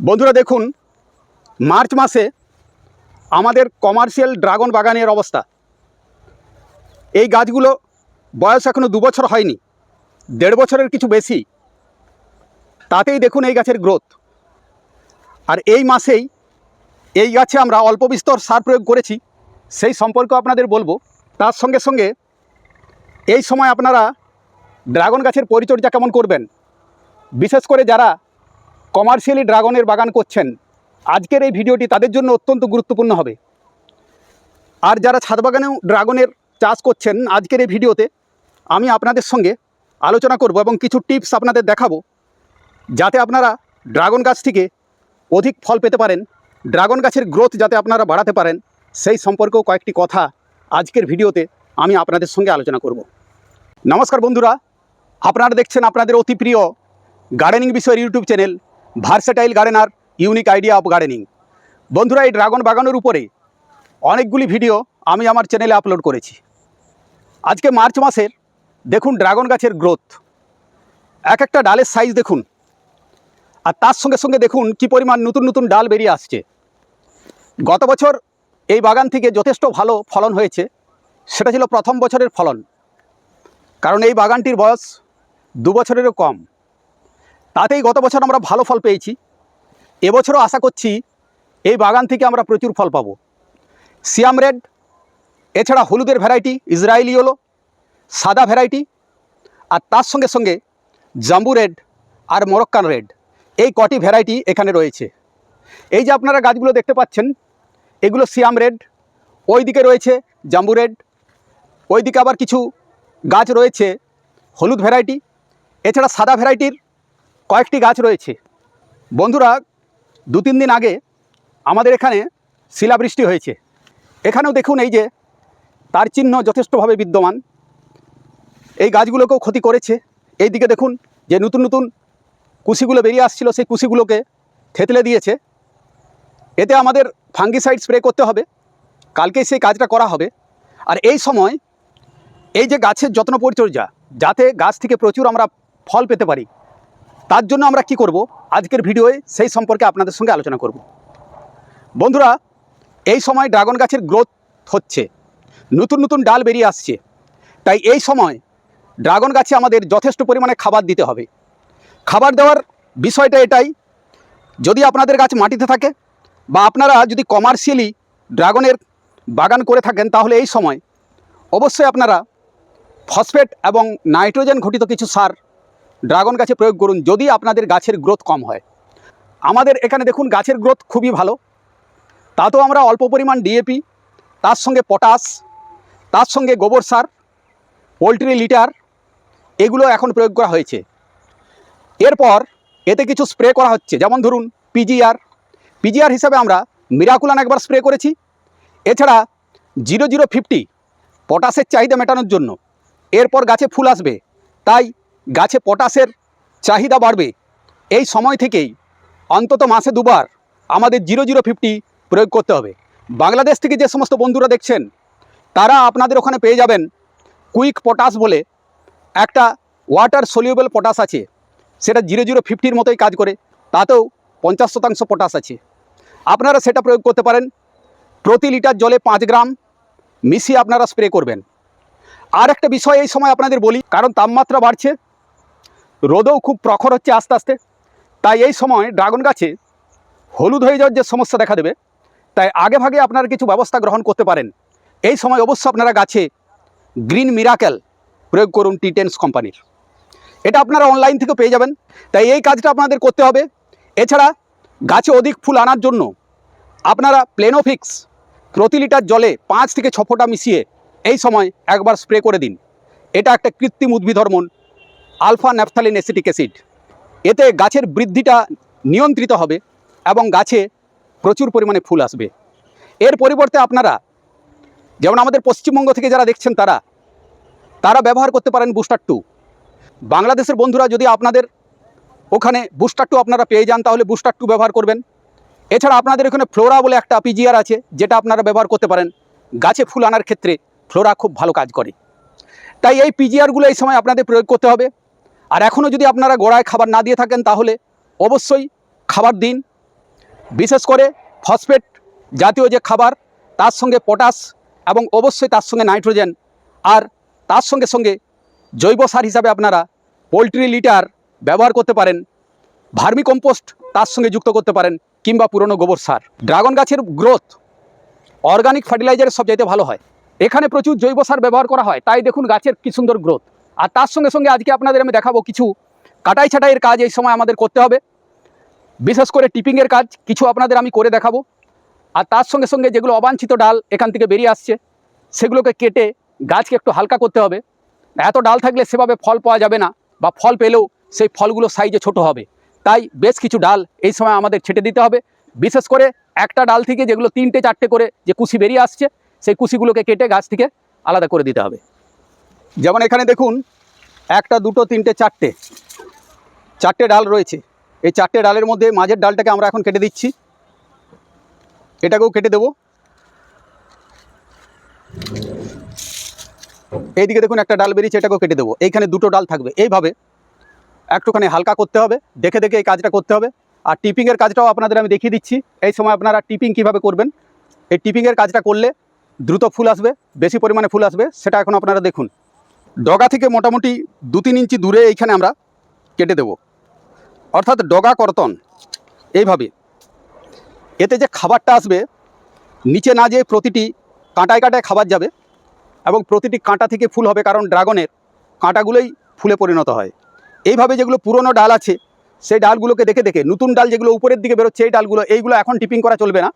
বন্ধুরা দেখুন, মার্চ মাসে আমাদের কমার্শিয়াল ড্রাগন বাগানের অবস্থা। এই গাছগুলো বয়স এখনও দু বছর হয়নি, দেড় বছরের কিছু বেশি। তাতেই দেখুন এই গাছের গ্রোথ আর এই মাসেই এই গাছে আমরা অল্প বিস্তর সার প্রয়োগ করেছি, সেই সম্পর্ক আপনাদের বলব। তার সঙ্গে সঙ্গে এই সময় আপনারা ড্রাগন গাছের পরিচর্যা কেমন করবেন? বিশেষ করে যারা কমার্শিয়ালি ড্রাগনের বাগান করছেন। আজকের এই ভিডিওটি তাদের জন্য অত্যন্ত গুরুত্বপূর্ণ হবে। আর যারা ছাদ বাগানেও ড্রাগনের চাষ করছেন আজকের এই ভিডিওতে, আমি আপনাদের সঙ্গে আলোচনা করব এবং কিছু টিপস আপনাদের দেখাবো, যাতে আপনারা ড্রাগন গাছ থেকে অধিক ফল পেতে পারেন, ড্রাগন গাছের গ্রোথ যাতে আপনারা বাড়াতে পারেন, সেই সম্পর্কেও কয়েকটি কথা আজকের ভিডিওতে আমি আপনাদের সঙ্গে আলোচনা করব। নমস্কার বন্ধুরা, আপনারা দেখছেন আপনাদের অতি প্রিয় গার্ডেনিং বিষয়ের YouTube channel versatile gardener unique idea of gardening বন্ধুরা, এই ড্রাগন বাগানের উপরে অনেকগুলি ভিডিও আমি আমার চ্যানেলে আপলোড করেছি। আজকে মার্চ মাসের, দেখুন ড্রাগন গাছের গ্রোথ এক একটা ডালের সাইজ দেখুন। আর তার সঙ্গে সঙ্গে দেখুন কি পরিমাণ নতুন নতুন ডাল বেরিয়ে আসছে। গত বছর এই বাগান থেকে যথেষ্ট ভালো ফলন হয়েছে। সেটা ছিল প্রথম বছরের ফলন। কারণ এই বাগানটির বয়স দু বছরেরও কম। তাতেই গত বছর আমরা ভালো ফল পেয়েছি। এবছরও আশা করছি এই বাগান থেকে আমরা প্রচুর ফল পাবো। সিয়াম রেড, এছাড়া হলুদের ভ্যারাইটি, ইসরায়েলি হলো সাদা ভ্যারাইটি, আর তার সঙ্গে সঙ্গে জাম্বু রেড আর মরক্কান রেড, এই কটি ভ্যারাইটি এখানে রয়েছে। এই যে আপনারা গাছগুলো দেখতে পাচ্ছেন, এগুলো সিয়াম রেড ওই দিকে রয়েছে জাম্বু রেড ওই দিকে আবার কিছু গাছ রয়েছে, হলুদ ভ্যারাইটি, এছাড়া সাদা ভ্যারাইটির কয়েকটি গাছ রয়েছে। বন্ধুরা দু তিন দিন আগে আমাদের এখানে শিলাবৃষ্টি হয়েছে। এখানেও দেখুন এই যে তার চিহ্ন যথেষ্টভাবে বিদ্যমান। এই গাছগুলোকেও ক্ষতি করেছে। এই দিকে দেখুন যে নতুন নতুন কুশিগুলো বেরিয়ে আসছিল, সেই কুশিগুলোকে থেতলে দিয়েছে। এতে আমাদের ফাঙ্গিসাইড স্প্রে করতে হবে। কালকেই সেই কাজটা করা হবে। আর এই সময় এই যে গাছের যত্ন পরিচর্যা, যাতে গাছ থেকে প্রচুর আমরা ফল পেতে পারি তার জন্য আমরা কি করব? আজকের ভিডিওয়ে সেই সম্পর্কে আপনাদের সঙ্গে আলোচনা করব। বন্ধুরা, এই সময় ড্রাগন গাছের গ্রোথ হচ্ছে। নতুন নতুন ডাল বেরিয়ে আসছে। তাই এই সময় ড্রাগন গাছে আমাদের যথেষ্ট পরিমাণে খাবার দিতে হবে। খাবার দেওয়ার বিষয়টা এটাই, যদি আপনাদের গাছ মাটিতে থাকে বা আপনারা যদি কমার্শিয়ালি ড্রাগনের বাগান করে থাকেন, তাহলে এই সময় অবশ্যই আপনারা ফসফেট এবং নাইট্রোজেন ঘটিত কিছু সার ড্রাগন গাছে প্রয়োগ করুন যদি আপনাদের গাছের গ্রোথ কম হয়। আমাদের এখানে দেখুন গাছের গ্রোথ খুবই ভালো। তাতেও আমরা অল্প পরিমাণ ডিএপি তার সঙ্গে পটাশ তার সঙ্গে গোবর সার পোলট্রি লিটার এগুলো এখন প্রয়োগ করা হয়েছে। এরপর এতে কিছু স্প্রে করা হচ্ছে, যেমন ধরুন পিজিআর পিজিআর হিসাবে আমরা মিরাকুলান একবার স্প্রে করেছি। এছাড়া জিরো জিরো ফিফটি পটাশের চাহিদা মেটানোর জন্য। এরপর গাছে ফুল আসবে। তাই গাছে পটাশের চাহিদা বাড়বে। এই সময় থেকেই অন্তত মাসে দুবার আমাদের জিরো জিরো ফিফটি প্রয়োগ করতে হবে। বাংলাদেশ থেকে যে সমস্ত বন্ধুরা দেখছেন, তারা আপনাদের ওখানে পেয়ে যাবেন কুইক পটাশ বলে একটা ওয়াটার সলিউবল পটাশ আছে। সেটা জিরো জিরো ফিফটির মতোই কাজ করে, তাতেও পঞ্চাশ শতাংশ পটাশ আছে। আপনারা সেটা প্রয়োগ করতে পারেন। প্রতি লিটার জলে পাঁচ গ্রাম মিশিয়ে আপনারা স্প্রে করবেন। আর একটা বিষয় এই সময় আপনাদের বলি, কারণ তাপমাত্রা বাড়ছে রোদও খুব প্রখর হচ্ছে আস্তে আস্তে। তাই এই সময় ড্রাগন গাছে হলুদ হয়ে যাওয়ার যে সমস্যা দেখা দেবে, তাই আগে ভাগে আপনারা কিছু ব্যবস্থা গ্রহণ করতে পারেন। এই সময় অবশ্য আপনারা গাছে গ্রিন মিরাকেল প্রয়োগ করুন টি টেন্স কোম্পানির। এটা আপনারা অনলাইন থেকে পেয়ে যাবেন, তাই এই কাজটা আপনাদের করতে হবে। এছাড়া গাছে অধিক ফুল আনার জন্য আপনারা প্লেনোফিক্স প্রতি লিটার জলে পাঁচ থেকে ছ ফোঁটা মিশিয়ে এই সময় একবার স্প্রে করে দিন। এটা একটা কৃত্রিম উদ্ভিদ hormone alpha naphthalene acetic acid. এতে গাছের বৃদ্ধিটা নিয়ন্ত্রিত হবে এবং গাছে প্রচুর পরিমাণে ফুল আসবে। এর পরিবর্তে আপনারা, যেমন আমাদের পশ্চিমবঙ্গ থেকে যারা দেখছেন তারা তারা ব্যবহার করতে পারেন বুস্টার টু। বাংলাদেশের বন্ধুরা যদি আপনাদের ওখানে বুস্টার টু আপনারা পেয়ে যান, তাহলে বুস্টার টু ব্যবহার করবেন। এছাড়া আপনাদের এখানে ফ্লোরা বলে একটা পিজিআর আছে, যেটা আপনারা ব্যবহার করতে পারেন। গাছে ফুল আনার ক্ষেত্রে ফ্লোরা খুব ভালো কাজ করে। তাই এই পিজিআরগুলো এই সময় আপনাদের প্রয়োগ করতে হবে। আর এখনও যদি আপনারা গোড়ায় খাবার না দিয়ে থাকেন তাহলে অবশ্যই খাবার দিন। বিশেষ করে ফসফেট জাতীয় যে খাবার, তার সঙ্গে পটাশ এবং অবশ্যই তার সঙ্গে নাইট্রোজেন আর তার সঙ্গে সঙ্গে জৈব সার হিসাবে আপনারা পোলট্রি লিটার ব্যবহার করতে পারেন, ভার্মি কম্পোস্ট তার সঙ্গে যুক্ত করতে পারেন কিংবা পুরনো গোবর সার। ড্রাগন গাছের গ্রোথ অর্গানিক ফার্টিলাইজারের সবচাইতে ভালো হয়। এখানে প্রচুর জৈব সার ব্যবহার করা হয়, তাই দেখুন গাছের কি সুন্দর গ্রোথ। আর তার সঙ্গে সঙ্গে আজকে আপনাদের আমি দেখাবো কিছু কাটাই ছাটাইয়ের কাজ এই সময় আমাদের করতে হবে। বিশেষ করে টিপিংয়ের কাজ কিছু আপনাদের আমি করে দেখাবো। আর তার সঙ্গে সঙ্গে যেগুলো অবাঞ্ছিত ডাল এখান থেকে বেরিয়ে আসছে, সেগুলোকে কেটে গাছকে একটু হালকা করতে হবে। এত ডাল থাকলে সেভাবে ফল পাওয়া যাবে না বা ফল পেলেও সেই ফলগুলো সাইজে ছোট হবে। তাই বেশ কিছু ডাল এই সময় আমাদের ছেটে দিতে হবে। বিশেষ করে একটা ডাল থেকে যেগুলো তিনটে চারটে করে যে কুশি বেরিয়ে আসছে, সেই কুশিগুলোকে কেটে গাছ থেকে আলাদা করে দিতে হবে। যেমন এখানে দেখুন, একটা, দুটো, তিনটে, চারটে চারটে ডাল রয়েছে। এই চারটে ডালের মধ্যে মাঝের ডালটাকে আমরা এখন কেটে দিচ্ছি। এটাকেও কেটে দেবো। এইদিকে দেখুন, একটা ডাল বেরিয়েছে, এটাকেও কেটে দেবো। এইখানে দুটো ডাল থাকবে। এইভাবে একটুখানি হালকা করতে হবে, দেখে দেখে এই কাজটা করতে হবে। আর টিপিংয়ের কাজটাও আপনাদের আমি দেখিয়ে দিচ্ছি। এই সময় আপনারা টিপিং কীভাবে করবেন? এই টিপিংয়ের কাজটা করলে দ্রুত ফুল আসবে, বেশি পরিমাণে ফুল আসবে, সেটা এখন আপনারা দেখুন। ডগা থেকে মোটামুটি দু তিন ইঞ্চি দূরে এইখানে আমরা কেটে দেব। অর্থাৎ ডগা কর্তন এইভাবে। এতে যে খাবারটা আসবে, নিচে না যেয়ে প্রতিটি কাঁটায় কাঁটায় খাবার যাবে এবং প্রতিটি কাঁটা থেকে ফুল হবে কারণ ড্রাগনের কাঁটাগুলোই ফুলে পরিণত হয়। এইভাবে যেগুলো পুরনো ডাল আছে, সেই ডালগুলোকে দেখে দেখে, নতুন ডাল যেগুলো উপরের দিকে বেরোচ্ছে, এই ডালগুলো, এইগুলো এখন টিপিং করা চলবে না।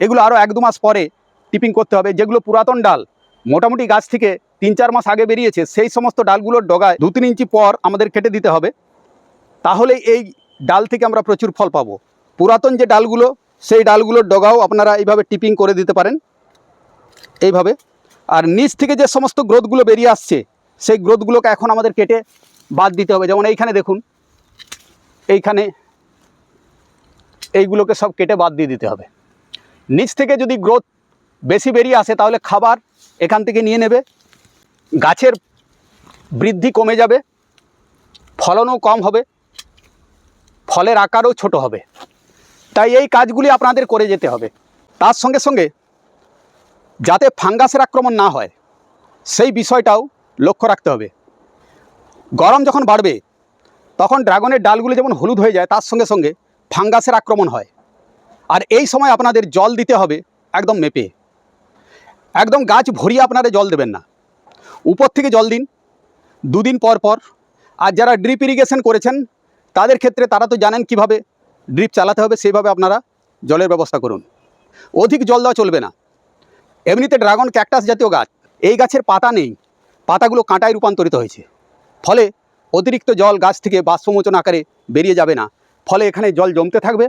এগুলো আরও এক দু মাস পরে টিপিং করতে হবে। যেগুলো পুরাতন ডাল মোটামুটি গাছ থেকে তিন চার মাস আগে বেরিয়েছে, সেই সমস্ত ডালগুলোর ডগায় দু তিন ইঞ্চি পর আমাদের কেটে দিতে হবে। তাহলে এই ডাল থেকে আমরা প্রচুর ফল পাবো। পুরাতন যে ডালগুলো, সেই ডালগুলোর ডগাও আপনারা এইভাবে টিপিং করে দিতে পারেন। এইভাবে। আর নিচ থেকে যে সমস্ত গ্রোথগুলো বেরিয়ে আসছে, সেই গ্রোথগুলোকে এখন আমাদের কেটে বাদ দিতে হবে। যেমন এইখানে দেখুন, এইখানে এইগুলোকে সব কেটে বাদ দিয়ে দিতে হবে। নিচ থেকে যদি গ্রোথ বেশি বেরিয়ে আসে, তাহলে খাবার এখান থেকে নিয়ে নেবে। গাছের বৃদ্ধি কমে যাবে, ফলনও কম হবে, ফলের আকারও ছোট হবে। তাই এই কাজগুলি আপনাদের করে যেতে হবে। তার সঙ্গে সঙ্গে যাতে ফাঙ্গাসের আক্রমণ না হয়, সেই বিষয়টাও লক্ষ্য রাখতে হবে। গরম যখন বাড়বে, তখন ড্রাগনের ডালগুলো যেমন হলুদ হয়ে যায়, তার সঙ্গে সঙ্গে ফাঙ্গাসের আক্রমণ হয়। আর এই সময় আপনাদের জল দিতে হবে একদম মেপে। একদম গাছ ভরিয়ে আপনারা জল দেবেন না। উপর থেকে জল দিন। দুদিন পর পর। আর যারা ড্রিপ ইরিগেশন করেছেন, তাদের ক্ষেত্রে তারা তো জানেন কীভাবে ড্রিপ চালাতে হবে, সেইভাবে আপনারা জলের ব্যবস্থা করুন। অধিক জল দেওয়া চলবে না। এমনিতে ড্রাগন ক্যাকটাস জাতীয় গাছ, এই গাছের পাতা নেই। পাতাগুলো কাঁটায় রূপান্তরিত হয়েছে। ফলে অতিরিক্ত জল গাছ থেকে বাষ্পমোচন আকারে বেরিয়ে যাবে না। ফলে এখানে জল জমতে থাকবে।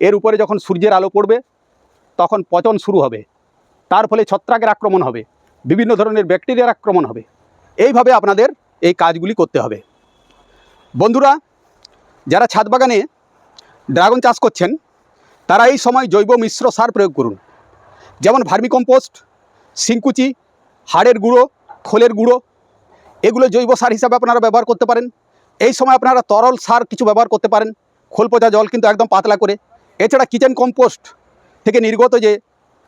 এর উপরে যখন সূর্যের আলো পড়বে, তখন পচন শুরু হবে। তার ফলে ছত্রাকের আক্রমণ হবে, বিভিন্ন ধরনের ব্যাকটেরিয়ার আক্রমণ হবে। এইভাবে আপনাদের এই কাজগুলি করতে হবে। বন্ধুরা, যারা ছাদ বাগানে ড্রাগন চাষ করছেন, তারা এই সময় জৈব মিশ্র সার প্রয়োগ করুন। যেমন ভার্মিকম্পোস্ট সিংকুচি হাড়ের গুঁড়ো, খোলের গুঁড়ো, এগুলো জৈব সার হিসাবে আপনারা ব্যবহার করতে পারেন। এই সময় আপনারা তরল সার কিছু ব্যবহার করতে পারেন। খোল পচা জল কিন্তু একদম পাতলা করে। এছাড়া কিচেন কম্পোস্ট থেকে নির্গত যে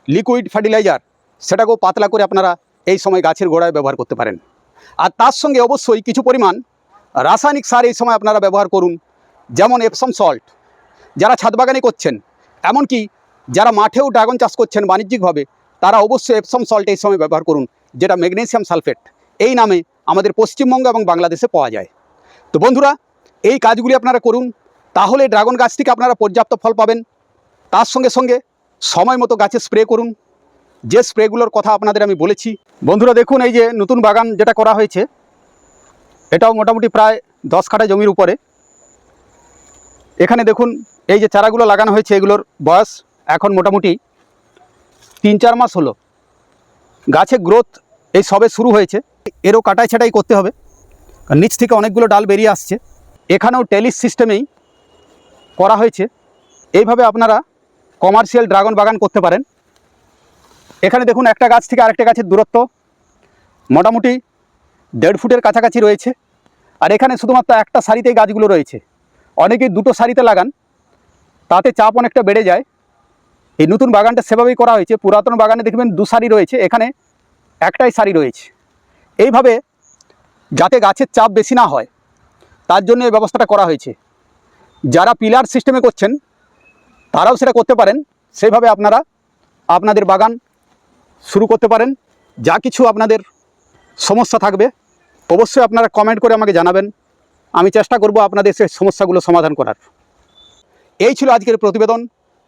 লিকুইড ফার্টিলাইজার সেটাকেও পাতলা করে আপনারা এই সময় গাছের গোড়ায় ব্যবহার করতে পারেন। আর তার সঙ্গে অবশ্যই কিছু পরিমাণ রাসায়নিক সার এই সময় আপনারা ব্যবহার করুন, যেমন এপসম সল্ট যারা ছাদ বাগানে করছেন, এমনকি যারা মাঠেও ড্রাগন চাষ করছেন বাণিজ্যিকভাবে, তারা অবশ্যই এপসম সল্ট এই সময় ব্যবহার করুন, যেটা ম্যাগনেসিয়াম সালফেট। এই নামে আমাদের পশ্চিমবঙ্গ এবং বাংলাদেশে পাওয়া যায়। তো বন্ধুরা, এই কাজগুলি আপনারা করুন, তাহলে ড্রাগন গাছ থেকে আপনারা পর্যাপ্ত ফল পাবেন। তার সঙ্গে সঙ্গে সময় মতো গাছে স্প্রে করুন। যে স্প্রেগুলোর কথা আপনাদের আমি বলেছি। বন্ধুরা দেখুন, এই যে নতুন বাগান যেটা করা হয়েছে, এটাও মোটামুটি প্রায় দশ কাঠা জমির উপরে। এখানে দেখুন, এই যে চারাগুলো লাগানো হয়েছে, এগুলোর বয়স এখন মোটামুটি তিন চার মাস হলো। গাছে গ্রোথ এই সবে শুরু হয়েছে। এরও কাটাই ছাটাই করতে হবে। নিচ থেকে অনেকগুলো ডাল বেরিয়ে আসছে। এখানেও টেলিস সিস্টেমেই করা হয়েছে। এইভাবে আপনারা কমার্শিয়াল ড্রাগন বাগান করতে পারেন। এখানে দেখুন একটা গাছ থেকে আরেকটা গাছের দূরত্ব। মোটামুটি দেড় ফুটের কাছাকাছি রয়েছে। আর এখানে শুধুমাত্র একটা সারিতেই গাছগুলো রয়েছে। অনেকেই দুটো সারিতে লাগান। তাতে চাপ অনেকটা বেড়ে যায়। এই নতুন বাগানটা সেভাবেই করা হয়েছে। পুরাতন বাগানে দেখবেন দু সারি রয়েছে। এখানে একটাই সারি রয়েছে। এইভাবে যাতে গাছের চাপ বেশি না হয়, তার জন্য এই ব্যবস্থাটা করা হয়েছে। যারা পিলার সিস্টেমে করছেন তারাও সেটা করতে পারেন। সেইভাবে আপনারা আপনাদের বাগান শুরু করতে পারেন। যা কিছু আপনাদের সমস্যা থাকবে, অবশ্যই আপনারা কমেন্ট করে আমাকে জানাবেন। আমি চেষ্টা করব আপনাদের সেই সমস্যাগুলো সমাধান করার। এই ছিল আজকের প্রতিবেদন।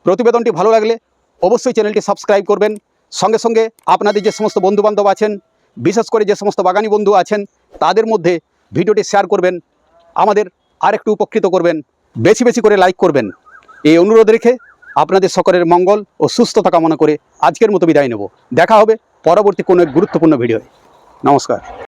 প্রতিবেদনটি ভালো লাগলে অবশ্যই চ্যানেলটি সাবস্ক্রাইব করবেন। সঙ্গে সঙ্গে আপনাদের যে সমস্ত বন্ধুবান্ধব আছেন, বিশেষ করে যে সমস্ত বাগানি বন্ধু আছেন, তাদের মধ্যে ভিডিওটি শেয়ার করবেন। আমাদের আরেকটু উপকৃত করবেন। বেশি বেশি করে লাইক করবেন। এই অনুরোধ রেখে আপনাদের সকলের মঙ্গল ও সুস্থতা কামনা করে আজকের মতো বিদায় নেব। দেখা হবে পরবর্তী কোনো গুরুত্বপূর্ণ ভিডিও নমস্কার।